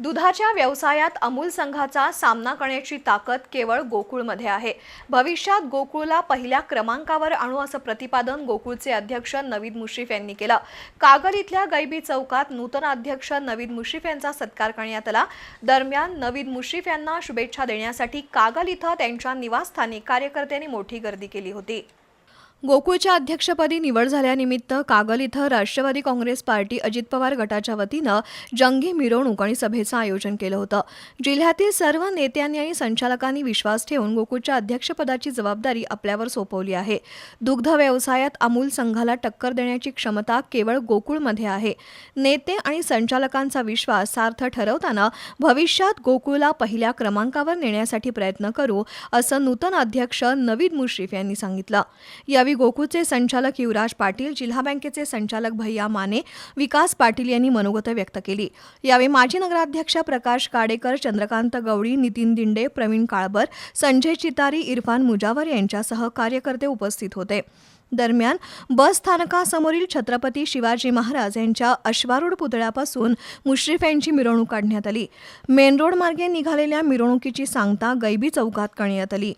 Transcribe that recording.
दुधाच्या व्यवसायात अमूल संघाचा सामना करण्याची ताकद केवळ गोकुळमध्ये आहे. भविष्यात गोकुळला पहिल्या क्रमांकावर आणू असं प्रतिपादन गोकुळचे अध्यक्ष नवीद मुश्रीफ यांनी केलं. कागल इथल्या गैबी चौकात नूतन अध्यक्ष नवीद मुश्रीफ यांचा सत्कार करण्यात आला. दरम्यान नवीद मुश्रीफ यांना शुभेच्छा देण्यासाठी कागल इथं त्यांच्या निवासस्थानी कार्यकर्त्यांनी मोठी गर्दी केली होती. गोकुळच्या अध्यक्षपदी निवड झाल्यानिमित्त कागल इथं राष्ट्रवादी काँग्रेस पार्टी अजित पवार गटाच्या वतीनं जंगी मिरवणूक आणि सभेचं आयोजन केलं होतं. जिल्ह्यातील सर्व नेत्यांनी आणि संचालकांनी विश्वास ठेवून गोकुळच्या अध्यक्षपदाची जबाबदारी आपल्यावर सोपवली आहे. दुग्ध व्यवसायात अमूल संघाला टक्कर देण्याची क्षमता केवळ गोकुळमध्ये आहे. नेते आणि संचालकांचा विश्वास सार्थ ठरवताना भविष्यात गोकुळला पहिल्या क्रमांकावर नेण्यासाठी प्रयत्न करू असं नूतन अध्यक्ष नवीद मुश्रीफ यांनी सांगितलं. यावेळी गोकुळचे संचालक युवराज पाटील जिल्हा बँकेचे संचालक भैया माने विकास पाटील यांनी मनोगत व्यक्त केली. यावेळी माजी नगराध्यक्ष प्रकाश काडेकर चंद्रकांत गवळी नितीन दिंडे प्रवीण काळबर संजय चितारी इरफान मुजावर यांच्यासह कार्यकर्ते उपस्थित होते. दरम्यान बस स्थानकासमोरील छत्रपती शिवाजी महाराज यांच्या अश्वारूढ पुतळ्यापासून मुश्रीफ यांची मिरवणूक काढण्यात आली. मेन रोड मार्गे निघालेल्या मिरवणुकीची सांगता गैबी चौकात करण्यात आली.